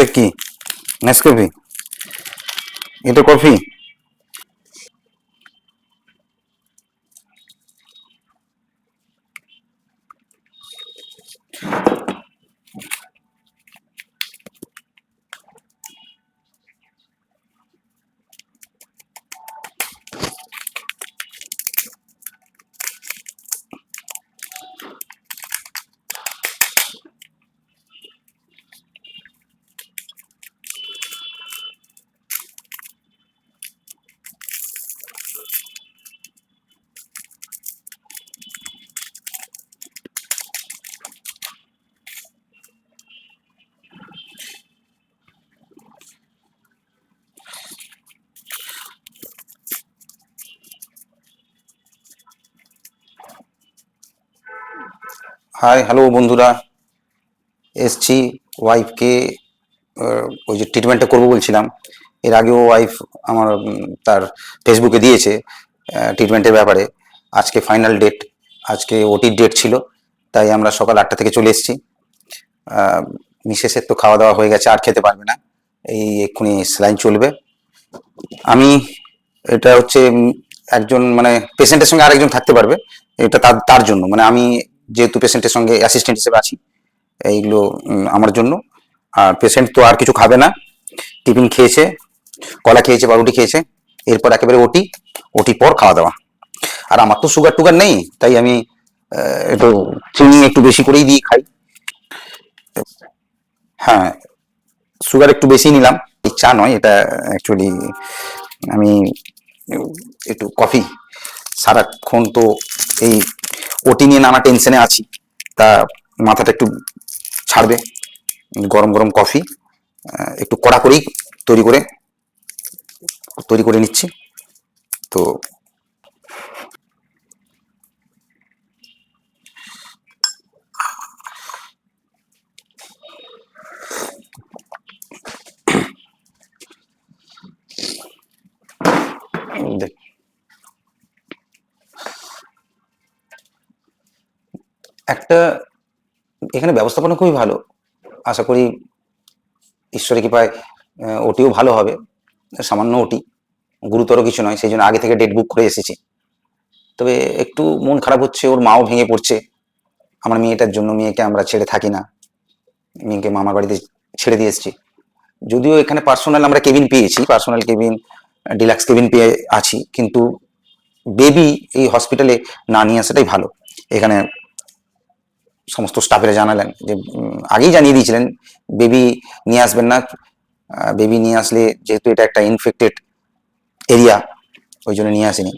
এটা কি? নেসক্যাফে এটা কফি হাই হ্যালো বন্ধুরা। এসছি ওয়াইফকে ওই যে ট্রিটমেন্টটা করব বলছিলাম। এর আগেও ওয়াইফ আমার তার ফেসবুকে দিয়েছে ট্রিটমেন্টের ব্যাপারে। আজকে ফাইনাল ডেট আজকে ওটির ডেট ছিল, তাই আমরা সকাল আটটা থেকে চলে এসেছি। মিসেসের তো খাওয়া দাওয়া হয়ে গেছে, আর খেতে পারবে না। এই এক্ষুনি স্যালাইন চলবে। আমি, এটা হচ্ছে একজন মানে পেশেন্টের সঙ্গে আরেকজন থাকতে পারবে, এটা তার তার জন্য। মানে আমি যেহেতু পেশেন্টের সঙ্গে অ্যাসিস্ট্যান্ট হিসেবে আছি, এইগুলো আমার জন্য। আর পেশেন্ট তো আর কিছু খাবে না। টিফিন খেয়েছে, কলা খেয়েছে বা রুটি খেয়েছে, এরপর একেবারে ওটি ওটি পর খাওয়া দাওয়া। আর আমার তো সুগার টুগার নেই, তাই আমি একটু চিনি একটু বেশি করেই দিয়ে খাই। হ্যাঁ সুগার একটু বেশি নিলাম। এই চা নয়, এটা অ্যাকচুয়ালি আমি, একটু কফি সারাক্ষণ তো এই ওটি নিয়ে নানা টেনশনে আছি। তা মাথাটা একটু ছাড়বে। গরম গরম কফি একটু কড়া করেই তৈরি করে তৈরি করে নিচ্ছি। তো দেখ একটা, এখানে ব্যবস্থাপনা খুবই ভালো। আশা করি ঈশ্বরের কৃপায় ওটিও ভালো হবে। সামান্য ওটি, গুরুতর কিছু নয়, সেই জন্য আগে থেকে ডেট বুক করে এসেছি। তবে একটু মন খারাপ হচ্ছে, ওর মাও ভেঙে পড়ছে। আমার মেয়েটার জন্য মেয়েকে আমরা ছেড়ে থাকি না। মেয়েকে মামার বাড়িতে ছেড়ে দিয়ে এসেছি। যদিও এখানে পার্সোনাল আমরা কেবিন পেয়েছি পার্সোনাল কেবিন ডিলাক্স কেবিন পেয়ে আছি, কিন্তু বেবি এই হসপিটালে না নিয়ে আসাটাই ভালো। এখানে সমস্ত স্টাফেরা জানালেন যে আগেই জানিয়ে দিয়েছিলেন বেবি নিয়ে আসবেন না বেবি নিয়ে আসলে যেহেতু এটা একটা ইনফেক্টেড এরিয়া ওই জন্য নিয়ে আসেনি।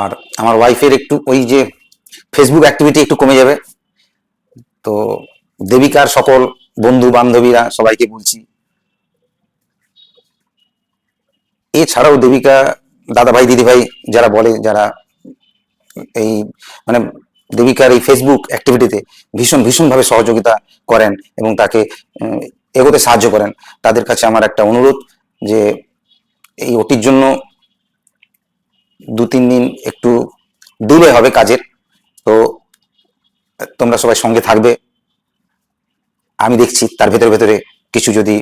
আর আমার ওয়াইফের একটু ওই যে ফেসবুক অ্যাক্টিভিটি একটু কমে যাবে। তো দেবিকার সকল বন্ধু বান্ধবীরা সবাইকে বলছি, এছাড়াও দেবিকা দাদা ভাই দিদি ভাই যারা বলে, যারা এই মানে দেবিকার এই ফেসবুক অ্যাক্টিভিটিতে ভীষণ, ভীষণভাবে সহযোগিতা করেন এবং তাকে এগোতে সাহায্য করেন। তাদের কাছে আমার একটা অনুরোধ যে এই ওটির জন্য দু তিন দিন একটু দূরে হবে কাজের। তো তোমরা সবাই সঙ্গে থাকবে। আমি দেখছি তার ভেতরে ভেতরে কিছু যদি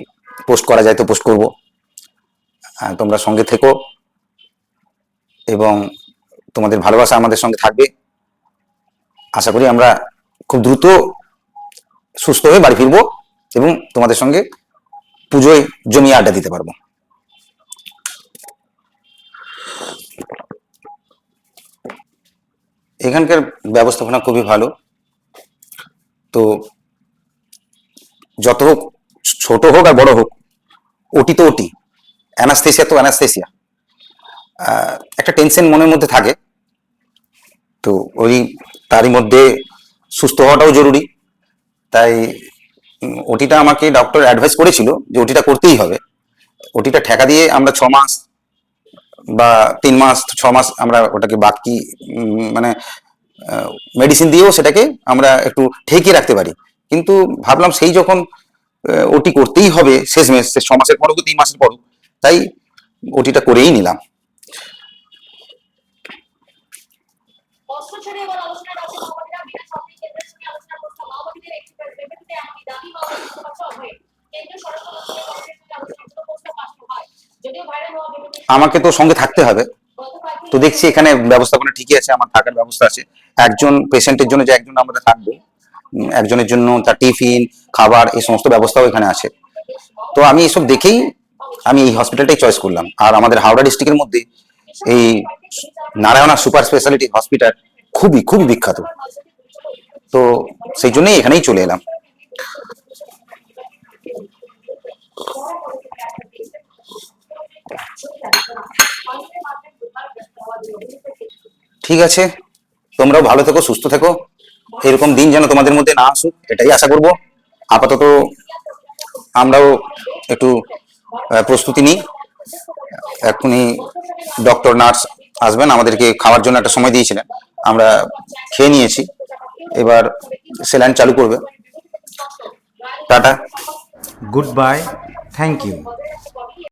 পোস্ট করা যায় তো পোস্ট করব। তোমরা সঙ্গে থেকো এবং তোমাদের ভালোবাসা আমাদের সঙ্গে থাকবে। আশা করি আমরা খুব দ্রুত সুস্থ হয়ে বাড়ি ফিরবো এবং তোমাদের সঙ্গে পুজোয় জমিয়ে আড্ডা দিতে পারব। এখানকার ব্যবস্থাপনা খুবই ভালো। তো যত হোক ছোট হোক আর বড় হোক, ওটি তো ওটি। অ্যানাস্থেসিয়া তো অ্যানাস্থেসিয়া। একটা টেনশন মনের মধ্যে থাকে। তো ওই তারই মধ্যে সুস্থ হওয়াটাও জরুরি। তাই ওটিটা আমাকে ডক্টর অ্যাডভাইস করেছিল যে ওটিটা করতেই হবে। ওটিটা ঠেকা দিয়ে আমরা ছ মাস বা তিন মাস, ছ মাস আমরা ওটাকে বাকি মানে মেডিসিন দিয়েও সেটাকে আমরা একটু ঠেকিয়ে রাখতে পারি। কিন্তু ভাবলাম সেই যখন ওটি করতেই হবে শেষ মেশ সে ছ মাসের পরও তিন মাসের পরও, তাই ওটিটা করেই নিলাম। আমাকে তো সঙ্গে থাকতে হবে। তো দেখছি এখানে ব্যবস্থাপনা ঠিকই আছে, আমার থাকার ব্যবস্থা আছে। একজন পেশেন্টের জন্য যে একজন আমরা থাকব একজনের জন্য তার টিফিন, খাবার, এই সমস্ত ব্যবস্থাও এখানে আছে। তো আমি এসব দেখেই আমি এই হসপিটালটাই চয়েস করলাম। আর আমাদের হাওড়া ডিস্ট্রিক্টের মধ্যে এই নারায়ণা সুপার স্পেশালিটি হসপিটাল খুবই খুবই বিখ্যাত। তো সেই জন্যই এখানেই চলে এলাম। ঠিক আছে? তোমরাও ভালো থেকো, সুস্থ থেকো। এরকম দিন যেন তোমাদের মধ্যে না আসুক, এটাই আশা করব। আপাতত আমরাও একটু প্রস্তুতি নিই। এখনই ডক্টর নার্স আসবেন, আমাদেরকে খাওয়ার জন্য একটা সময় দিয়েছিলেন। আমরা খেয়ে নিয়েছি। এবার সেলাইন চালু করবে। Tata. Good bye thank you.